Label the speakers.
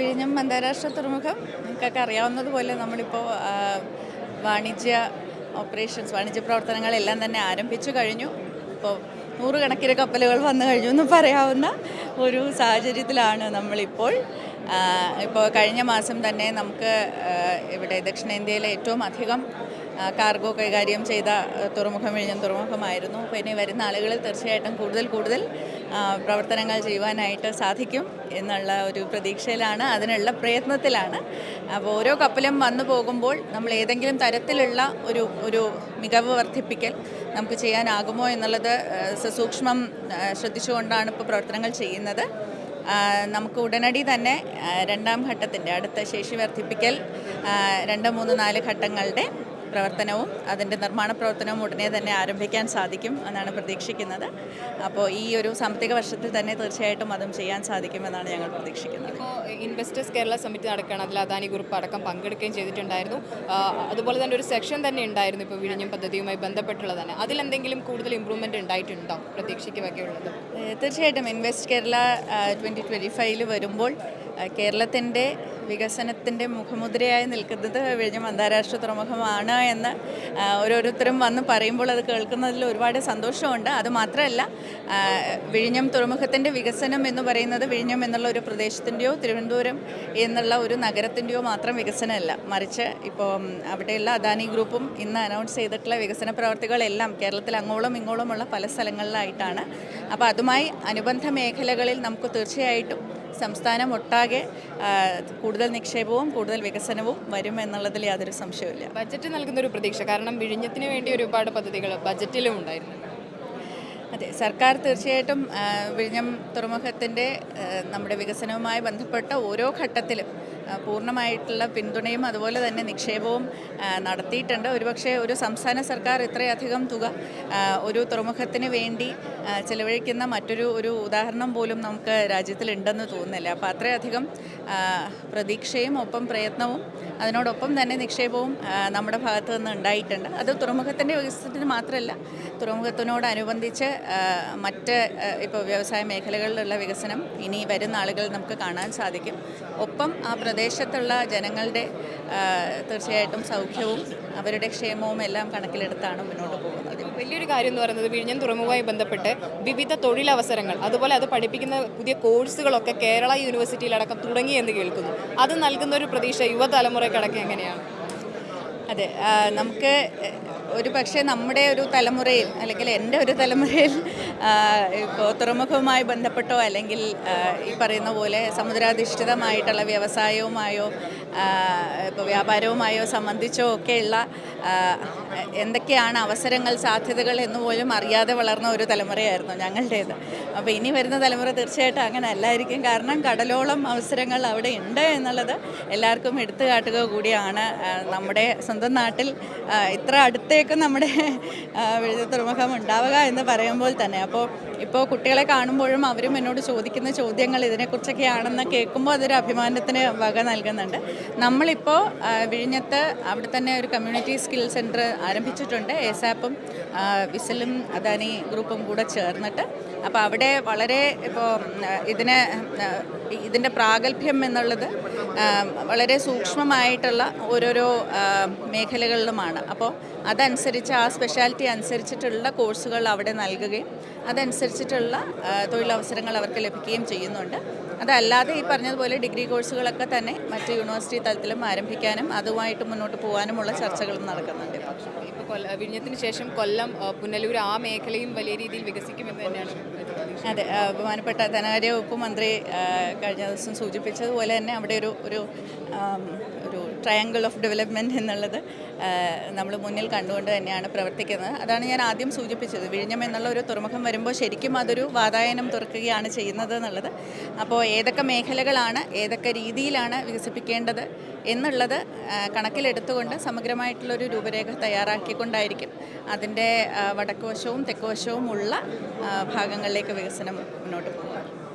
Speaker 1: വിഴിഞ്ഞം അന്താരാഷ്ട്ര തുറമുഖം. നിങ്ങൾക്കൊക്കെ അറിയാവുന്നതുപോലെ നമ്മളിപ്പോൾ വാണിജ്യ ഓപ്പറേഷൻസ് വാണിജ്യ പ്രവർത്തനങ്ങളെല്ലാം തന്നെ ആരംഭിച്ചു കഴിഞ്ഞു. ഇപ്പോൾ നൂറുകണക്കിന് കപ്പലുകൾ വന്നു കഴിഞ്ഞു എന്ന് പറയാവുന്ന ഒരു സാഹചര്യത്തിലാണ് നമ്മളിപ്പോൾ. ഇപ്പോൾ കഴിഞ്ഞ മാസം തന്നെ നമുക്ക് ഇവിടെ ദക്ഷിണേന്ത്യയിലെ ഏറ്റവും അധികം കാർഗോ കൈകാര്യം ചെയ്ത തുറമുഖം വിഴിഞ്ഞം തുറമുഖമായിരുന്നു. അപ്പോൾ ഇനി വരുന്ന ആളുകളിൽ തീർച്ചയായിട്ടും കൂടുതൽ കൂടുതൽ പ്രവർത്തനങ്ങൾ ചെയ്യുവാനായിട്ട് സാധിക്കും എന്നുള്ള ഒരു പ്രതീക്ഷയിലാണ് അതിനുള്ള പ്രയത്നത്തിലാണ്. അപ്പോൾ ഓരോ കപ്പലും വന്നു പോകുമ്പോൾ നമ്മൾ ഏതെങ്കിലും തരത്തിലുള്ള ഒരു ഒരു മികവ് വർദ്ധിപ്പിക്കൽ നമുക്ക് ചെയ്യാനാകുമോ എന്നുള്ളത് സസൂക്ഷ്മം ശ്രദ്ധിച്ചുകൊണ്ടാണ് ഇപ്പോൾ പ്രവർത്തനങ്ങൾ ചെയ്യുന്നത്. നമുക്ക് ഉടനടി തന്നെ രണ്ടാം ഘട്ടത്തിന്റെ അടുത്ത ശേഷി വർദ്ധിപ്പിക്കൽ രണ്ട് മൂന്ന് നാല് ഘട്ടങ്ങളുടെ പ്രവർത്തനവും അതിന്റെ നിർമ്മാണ പ്രവർത്തനവും ഉടനെ തന്നെ ആരംഭിക്കാൻ സാധിക്കും എന്നാണ് പ്രതീക്ഷിക്കുന്നത്. അപ്പോൾ ഈ ഒരു സാമ്പത്തിക വർഷത്തിൽ തന്നെ തീർച്ചയായിട്ടും അതും ചെയ്യാൻ സാധിക്കുമെന്നാണ് ഞങ്ങൾ പ്രതീക്ഷിക്കുന്നത്.
Speaker 2: ഇപ്പോൾ ഇൻവെസ്റ്റേഴ്സ് കേരള സമിറ്റ് നടക്കുകയാണ്. അതിൽ അദാനി ഗ്രൂപ്പ് അടക്കം പങ്കെടുക്കുകയും ചെയ്തിട്ടുണ്ടായിരുന്നു. അതുപോലെ തന്നെ ഒരു സെക്ഷൻ തന്നെ ഉണ്ടായിരുന്നു ഇപ്പോൾ വിഴിഞ്ഞം പദ്ധതിയുമായി ബന്ധപ്പെട്ടുള്ളത് തന്നെ. അതിലെന്തെങ്കിലും കൂടുതൽ ഇമ്പ്രൂവ്മെന്റ് ഉണ്ടായിട്ടുണ്ടോ പ്രതീക്ഷിക്കുകയൊക്കെ ഉള്ളത്
Speaker 1: തീർച്ചയായിട്ടും ഇൻവെസ്റ്റ് കേരള ട്വന്റി ട്വന്റി ഫൈവിൽ വരുമ്പോൾ കേരളത്തിന്റെ വികസനത്തിന്റെ മുഖമുദ്രയായി നിൽക്കുന്നത് വിഴിഞ്ഞം അന്താരാഷ്ട്ര തുറമുഖമാണ് എന്ന് ഓരോരുത്തരും വന്ന് പറയുമ്പോൾ അത് കേൾക്കുന്നതിൽ ഒരുപാട് സന്തോഷമുണ്ട്. അതുമാത്രമല്ല വിഴിഞ്ഞം തുറമുഖത്തിന്റെ വികസനം എന്ന് പറയുന്നത് വിഴിഞ്ഞം എന്നുള്ള ഒരു പ്രദേശത്തിന്റെയോ തിരുവനന്തപുരം എന്നുള്ള ഒരു നഗരത്തിന്റെയോ മാത്രം വികസനമല്ല. മറിച്ച് ഇപ്പോൾ അവിടെയുള്ള അദാനി ഗ്രൂപ്പും ഇന്ന് അനൗൺസ് ചെയ്തിട്ടുള്ള വികസന പ്രവർത്തികളെല്ലാം കേരളത്തിൽ അങ്ങോളം ഇങ്ങോളമുള്ള പല സ്ഥലങ്ങളിലായിട്ടാണ്. അപ്പോൾ അതുമായി അനുബന്ധ മേഖലകളിൽ നമുക്ക് തീർച്ചയായിട്ടും സംസ്ഥാനം ഒട്ടാകെ കൂടുതൽ നിക്ഷേപവും കൂടുതൽ വികസനവും വരും എന്നുള്ളതിൽ യാതൊരു സംശയവുമില്ല.
Speaker 2: ബജറ്റ് നൽകുന്ന ഒരു പ്രതീക്ഷ കാരണം വിഴിഞ്ഞത്തിന് വേണ്ടി ഒരുപാട് പദ്ധതികൾ ബജറ്റിലും ഉണ്ടായിരുന്നു.
Speaker 1: അതെ സർക്കാർ തീർച്ചയായിട്ടും വിഴിഞ്ഞം തുറമുഖത്തിന്റെ നമ്മുടെ വികസനവുമായി ബന്ധപ്പെട്ട ഓരോ ഘട്ടത്തിലും പൂർണമായിട്ടുള്ള പിന്തുണയും അതുപോലെ തന്നെ നിക്ഷേപവും നടത്തിയിട്ടുണ്ട്. ഒരുപക്ഷെ ഒരു സംസ്ഥാന സർക്കാർ ഇത്രയധികം തുക ഒരു തുറമുഖത്തിന് വേണ്ടി ചെലവഴിക്കുന്ന മറ്റൊരു ഒരു ഉദാഹരണം പോലും നമുക്ക് രാജ്യത്തിലുണ്ടെന്ന് തോന്നുന്നില്ല. അപ്പോൾ അത്രയധികം പ്രതീക്ഷയും ഒപ്പം പ്രയത്നവും അതിനോടൊപ്പം തന്നെ നിക്ഷേപവും നമ്മുടെ ഭാഗത്ത് നിന്ന് ഉണ്ടായിട്ടുണ്ട്. അത് തുറമുഖത്തിന്റെ വികസനത്തിന് മാത്രമല്ല തുറമുഖത്തിനോടനുബന്ധിച്ച് മറ്റ് ഇപ്പോൾ വ്യവസായ മേഖലകളിലുള്ള വികസനം ഇനി വരുന്ന ആളുകൾ നമുക്ക് കാണാൻ സാധിക്കും. ഒപ്പം ആ പ്രദേശത്തുള്ള ജനങ്ങളുടെ തീർച്ചയായിട്ടും സൗഖ്യവും അവരുടെ ക്ഷേമവും എല്ലാം കണക്കിലെടുത്താണ് മുന്നോട്ട് പോകുന്നത്.
Speaker 2: വലിയൊരു കാര്യം എന്ന് പറയുന്നത് വിഴിഞ്ഞം തുറമുഖവുമായി ബന്ധപ്പെട്ട് വിവിധ തൊഴിലവസരങ്ങൾ അതുപോലെ അത് പഠിപ്പിക്കുന്ന പുതിയ കോഴ്സുകളൊക്കെ കേരള യൂണിവേഴ്സിറ്റിയിലടക്കം തുടങ്ങി എന്ന് കേൾക്കുന്നു. അത് നൽകുന്ന ഒരു പ്രതീക്ഷ യുവതലമുറയ്ക്കടക്കം എങ്ങനെയാണ്?
Speaker 1: അതെ നമുക്ക് ഒരു പക്ഷേ നമ്മുടെ ഒരു തലമുറയിൽ അല്ലെങ്കിൽ എന്റെ ഒരു തലമുറയിൽ ഇപ്പോൾ തുറമുഖവുമായി ബന്ധപ്പെട്ടോ അല്ലെങ്കിൽ ഈ പറയുന്ന പോലെ സമുദ്രാധിഷ്ഠിതമായിട്ടുള്ള വ്യവസായവുമായോ ഇപ്പോൾ വ്യാപാരവുമായോ സംബന്ധിച്ചോ ഒക്കെയുള്ള എന്തൊക്കെയാണ് അവസരങ്ങൾ സാധ്യതകൾ എന്ന് പോലും അറിയാതെ വളർന്ന ഒരു തലമുറയായിരുന്നു ഞങ്ങളുടേത്. അപ്പോൾ ഇനി വരുന്ന തലമുറ തീർച്ചയായിട്ടും അങ്ങനെ അല്ലായിരിക്കും. കാരണം കടലോളം അവസരങ്ങൾ അവിടെ ഉണ്ട് എന്നുള്ളത് എല്ലാവർക്കും എടുത്തു കാട്ടുക കൂടിയാണ് നമ്മുടെ സ്വന്തം നാട്ടിൽ ഇത്ര അടുത്തേക്ക് നമ്മുടെ ആ, തുറമുഖം ഉണ്ടാവുക എന്ന് പറയുമ്പോൾ തന്നെ. അപ്പോൾ ഇപ്പോൾ കുട്ടികളെ കാണുമ്പോഴും അവരും എന്നോട് ചോദിക്കുന്ന ചോദ്യങ്ങൾ ഇതിനെക്കുറിച്ചൊക്കെയാണെന്ന് കേൾക്കുമ്പോൾ അതൊരു അഭിമാനത്തിന് വക നൽകുന്നുണ്ട്. നമ്മളിപ്പോൾ വിഴിഞ്ഞത്ത് അവിടെ തന്നെ ഒരു കമ്മ്യൂണിറ്റി സ്കിൽ സെന്റർ ആരംഭിച്ചിട്ടുണ്ട്. ഏസാപ്പും വിസലും അദാനി ഗ്രൂപ്പും കൂടെ ചേർന്നിട്ട്. അപ്പോൾ അവിടെ വളരെ ഇപ്പോൾ ഇതിനെ ഇതിന്റെ പ്രാഗൽഭ്യം എന്നുള്ളത് വളരെ സൂക്ഷ്മമായിട്ടുള്ള ഓരോരോ മേഖലകളിലുമാണ്. അപ്പോൾ അതനുസരിച്ച് ആ സ്പെഷ്യാലിറ്റി അനുസരിച്ചിട്ടുള്ള കോഴ്സുകൾ അവിടെ നൽകുകയും അതനുസരിച്ചിട്ടുള്ള തൊഴിലവസരങ്ങൾ അവർക്ക് ലഭിക്കുകയും ചെയ്യുന്നുണ്ട്. അതല്ലാതെ ഈ പറഞ്ഞതുപോലെ ഡിഗ്രി കോഴ്സുകളൊക്കെ തന്നെ മറ്റ് യൂണിവേഴ്സിറ്റി തലത്തിലും ആരംഭിക്കാനും അതുമായിട്ട് മുന്നോട്ട് പോകാനുമുള്ള ചർച്ചകളും നടക്കുന്നുണ്ട്. ഇപ്പോൾ
Speaker 2: കൊല്ല വിഴിഞ്ഞത്തിന് ശേഷം കൊല്ലം പുനലൂർ ആ മേഖലയും വലിയ രീതിയിൽ വികസിക്കുമെന്ന് തന്നെയാണ്
Speaker 1: അതെ ബഹുമാനപ്പെട്ട ധനകാര്യ വകുപ്പ് മന്ത്രി കഴിഞ്ഞ ദിവസം സൂചിപ്പിച്ചതുപോലെ തന്നെ അവിടെ ഒരു ഒരു ഒരു ട്രയാങ്കിൾ ഓഫ് ഡെവലപ്മെന്റ് എന്നുള്ളത് നമ്മൾ മുന്നിൽ കണ്ടുകൊണ്ട് തന്നെയാണ് പ്രവർത്തിക്കുന്നത്. അതാണ് ഞാൻ ആദ്യം സൂചിപ്പിച്ചത്. വിഴിഞ്ഞം എന്നുള്ള ഒരു തുറമുഖം വരുമ്പോൾ ശരിക്കും അതൊരു വാതായനം തുറക്കുകയാണ് ചെയ്യുന്നത് എന്നുള്ളത്. അപ്പോൾ ഏതൊക്കെ മേഖലകളാണ് ഏതൊക്കെ രീതിയിലാണ് വികസിപ്പിക്കേണ്ടത് എന്നുള്ളത് കണക്കിലെടുത്തുകൊണ്ട് സമഗ്രമായിട്ടുള്ളൊരു രൂപരേഖ തയ്യാറാക്കിക്കൊണ്ടായിരിക്കും അതിന്റെ വടക്കുവശവും വടക്ക് വശവും തെക്ക് വശവും ഉള്ള ഭാഗങ്ങളിലേക്ക് വികസനം മുന്നോട്ട് പോകുക